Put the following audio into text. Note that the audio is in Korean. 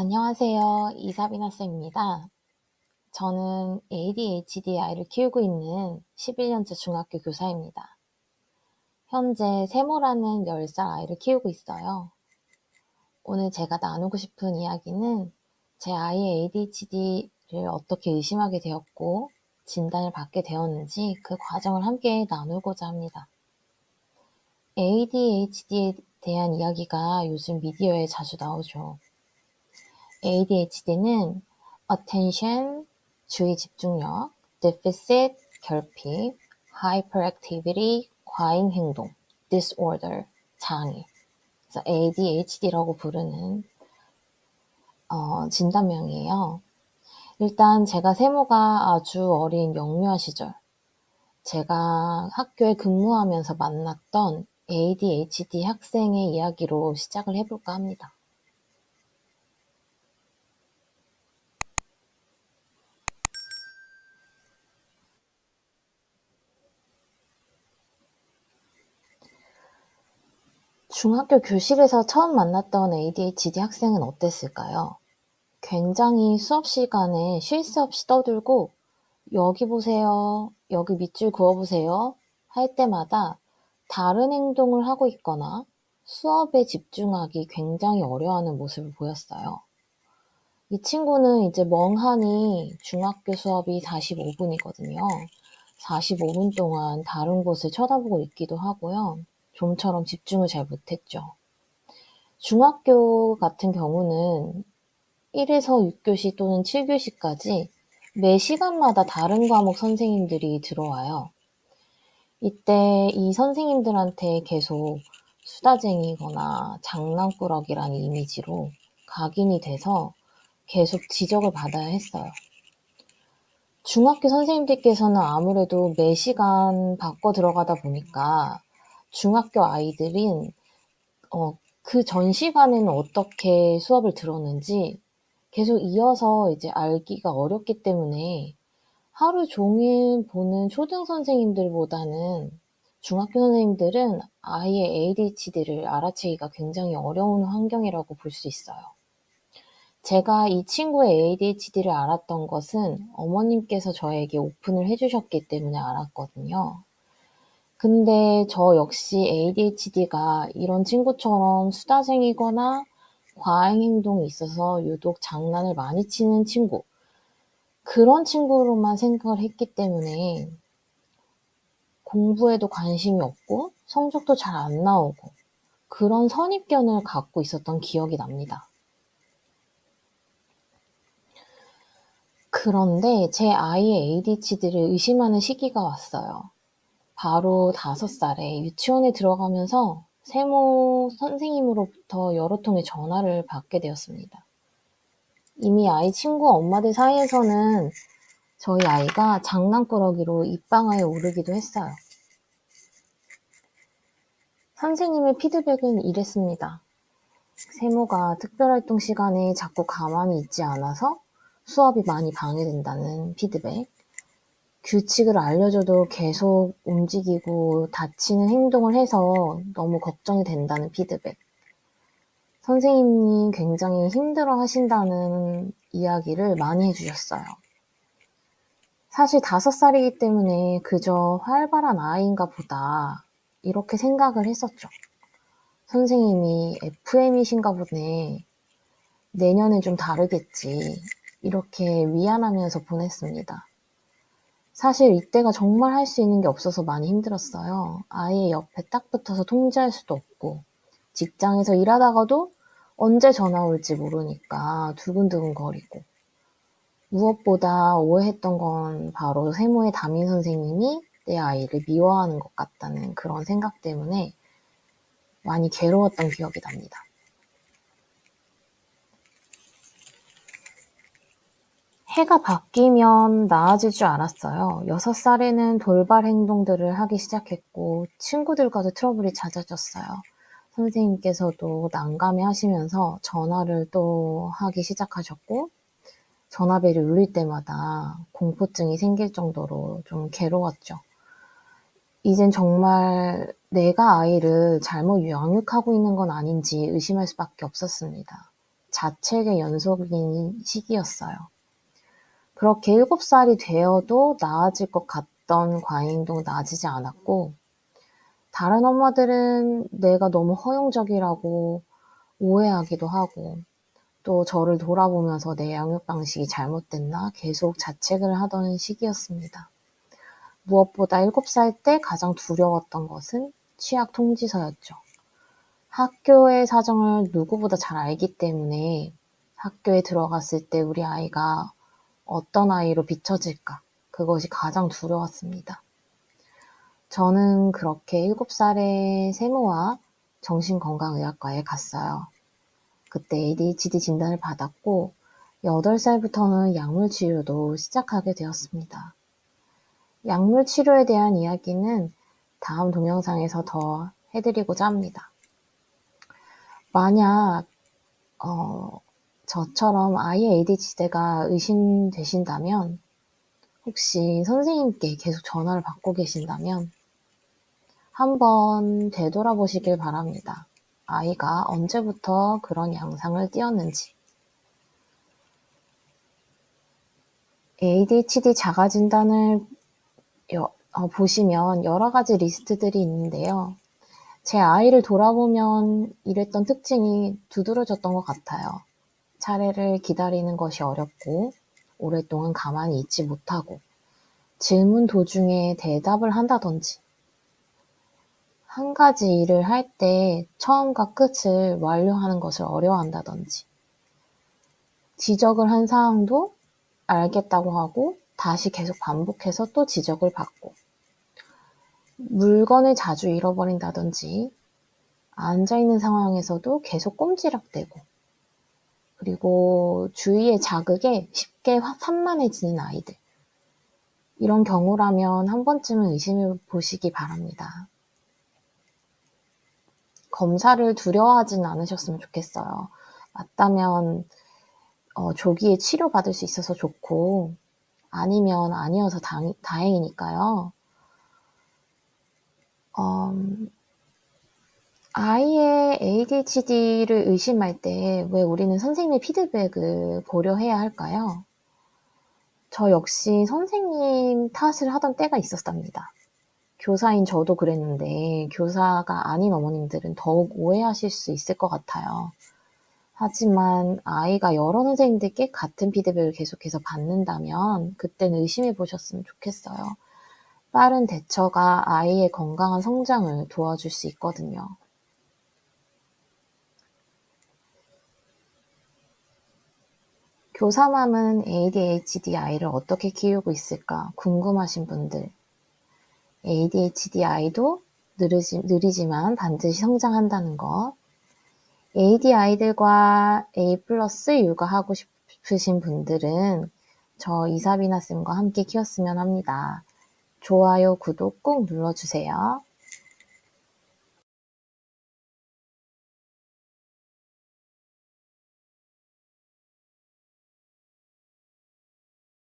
안녕하세요. 이사비나 쌤입니다. 저는 ADHD 아이를 키우고 있는 11년째 중학교 교사입니다. 현재 세모라는 10살 아이를 키우고 있어요. 오늘 제가 나누고 싶은 이야기는 제 아이의 ADHD를 어떻게 의심하게 되었고 진단을 받게 되었는지 그 과정을 함께 나누고자 합니다. ADHD에 대한 이야기가 요즘 미디어에 자주 나오죠. ADHD는 attention, 주의 집중력, deficit, 결핍, hyperactivity, 과잉 행동, disorder, 장애. 그래서 ADHD라고 부르는 어, 진단명이에요. 일단 제가 세모가 아주 어린 영유아 시절, 제가 학교에 근무하면서 만났던 ADHD 학생의 이야기로 시작을 해볼까 합니다. 중학교 교실에서 처음 만났던 ADHD 학생은 어땠을까요? 굉장히 수업 시간에 쉴 새 없이 떠들고 여기 보세요, 여기 밑줄 그어보세요 할 때마다 다른 행동을 하고 있거나 수업에 집중하기 굉장히 어려워하는 모습을 보였어요. 이 친구는 이제 멍하니 중학교 수업이 45분이거든요. 45분 동안 다른 곳을 쳐다보고 있기도 하고요. 좀처럼 집중을 잘 못했죠. 중학교 같은 경우는 1에서 6교시 또는 7교시까지 매 시간마다 다른 과목 선생님들이 들어와요. 이때 이 선생님들한테 계속 수다쟁이거나 장난꾸러기라는 이미지로 각인이 돼서 계속 지적을 받아야 했어요. 중학교 선생님들께서는 아무래도 매 시간 바꿔 들어가다 보니까 중학교 아이들인 어, 그 전 시간에는 어떻게 수업을 들었는지 계속 이어서 이제 알기가 어렵기 때문에 하루 종일 보는 초등 선생님들보다는 중학교 선생님들은 아이의 ADHD를 알아채기가 굉장히 어려운 환경이라고 볼 수 있어요. 제가 이 친구의 ADHD를 알았던 것은 어머님께서 저에게 오픈을 해주셨기 때문에 알았거든요. 근데 저 역시 ADHD가 이런 친구처럼 수다쟁이거나 과잉 행동이 있어서 유독 장난을 많이 치는 친구, 그런 친구로만 생각을 했기 때문에 공부에도 관심이 없고 성적도 잘 안 나오고 그런 선입견을 갖고 있었던 기억이 납니다. 그런데 제 아이의 ADHD를 의심하는 시기가 왔어요. 바로 다섯 살에 유치원에 들어가면서 세모 선생님으로부터 여러 통의 전화를 받게 되었습니다. 이미 아이 친구 엄마들 사이에서는 저희 아이가 장난꾸러기로 입방아에 오르기도 했어요. 선생님의 피드백은 이랬습니다. 세모가 특별활동 시간에 자꾸 가만히 있지 않아서 수업이 많이 방해된다는 피드백. 규칙을 알려줘도 계속 움직이고 다치는 행동을 해서 너무 걱정이 된다는 피드백. 선생님이 굉장히 힘들어 하신다는 이야기를 많이 해주셨어요. 사실 다섯 살이기 때문에 그저 활발한 아이인가 보다 이렇게 생각을 했었죠. 선생님이 FM이신가 보네. 내년엔 좀 다르겠지. 이렇게 미안하면서 보냈습니다. 사실 이때가 정말 할 수 있는 게 없어서 많이 힘들었어요. 아이의 옆에 딱 붙어서 통제할 수도 없고, 직장에서 일하다가도 언제 전화 올지 모르니까 두근두근 거리고, 무엇보다 오해했던 건 바로 세모의 담임 선생님이 내 아이를 미워하는 것 같다는 그런 생각 때문에 많이 괴로웠던 기억이 납니다. 해가 바뀌면 나아질 줄 알았어요. 6살에는 돌발 행동들을 하기 시작했고, 친구들과도 트러블이 잦아졌어요. 선생님께서도 난감해 하시면서 전화를 또 하기 시작하셨고, 전화벨이 울릴 때마다 공포증이 생길 정도로 좀 괴로웠죠. 이젠 정말 내가 아이를 잘못 양육하고 있는 건 아닌지 의심할 수밖에 없었습니다. 자책의 연속인 시기였어요. 그렇게 7살이 되어도 나아질 것 같던 과잉도 나아지지 않았고, 다른 엄마들은 내가 너무 허용적이라고 오해하기도 하고, 또 저를 돌아보면서 내 양육 방식이 잘못됐나 계속 자책을 하던 시기였습니다. 무엇보다 7살 때 가장 두려웠던 것은 취약 통지서였죠. 학교의 사정을 누구보다 잘 알기 때문에 학교에 들어갔을 때 우리 아이가 어떤 아이로 비춰질까? 그것이 가장 두려웠습니다. 저는 그렇게 7살에 세모와 정신건강의학과에 갔어요. 그때 ADHD 진단을 받았고 8살부터는 약물 치료도 시작하게 되었습니다. 약물 치료에 대한 이야기는 다음 동영상에서 더 해드리고자 합니다. 만약 어, 저처럼 아이의 ADHD가 의심되신다면 혹시 선생님께 계속 전화를 받고 계신다면 한번 되돌아보시길 바랍니다. 아이가 언제부터 그런 양상을 띄었는지. ADHD 자가 진단을 어, 보시면 여러 가지 리스트들이 있는데요. 제 아이를 돌아보면 이랬던 특징이 두드러졌던 것 같아요. 차례를 기다리는 것이 어렵고, 오랫동안 가만히 있지 못하고, 질문 도중에 대답을 한다든지, 한 가지 일을 할 때 처음과 끝을 완료하는 것을 어려워한다든지, 지적을 한 사항도 알겠다고 하고 다시 계속 반복해서 또 지적을 받고, 물건을 자주 잃어버린다든지, 앉아있는 상황에서도 계속 꼼지락대고, 그리고 주위의 자극에 쉽게 산만해지는 아이들. 이런 경우라면 한 번쯤은 의심해 보시기 바랍니다. 검사를 두려워하진 않으셨으면 좋겠어요. 맞다면 어, 조기에 치료받을 수 있어서 좋고 아니면 아니어서 다, 다행이니까요. 음, 아이의 ADHD를 의심할 때 왜 우리는 선생님의 피드백을 고려해야 할까요? 저 역시 선생님 탓을 하던 때가 있었답니다. 교사인 저도 그랬는데 교사가 아닌 어머님들은 더욱 오해하실 수 있을 것 같아요. 하지만 아이가 여러 선생님들께 같은 피드백을 계속해서 받는다면 그때는 의심해 보셨으면 좋겠어요. 빠른 대처가 아이의 건강한 성장을 도와줄 수 있거든요. 교사맘은 ADHD 아이를 어떻게 키우고 있을까 궁금하신 분들, ADHD 아이도 느리지, 느리지만 반드시 성장한다는 것, AD 아이들과 A 플러스 육아하고 싶으신 분들은 저 이사비나 쌤과 함께 키웠으면 합니다. 좋아요, 구독 꼭 눌러주세요.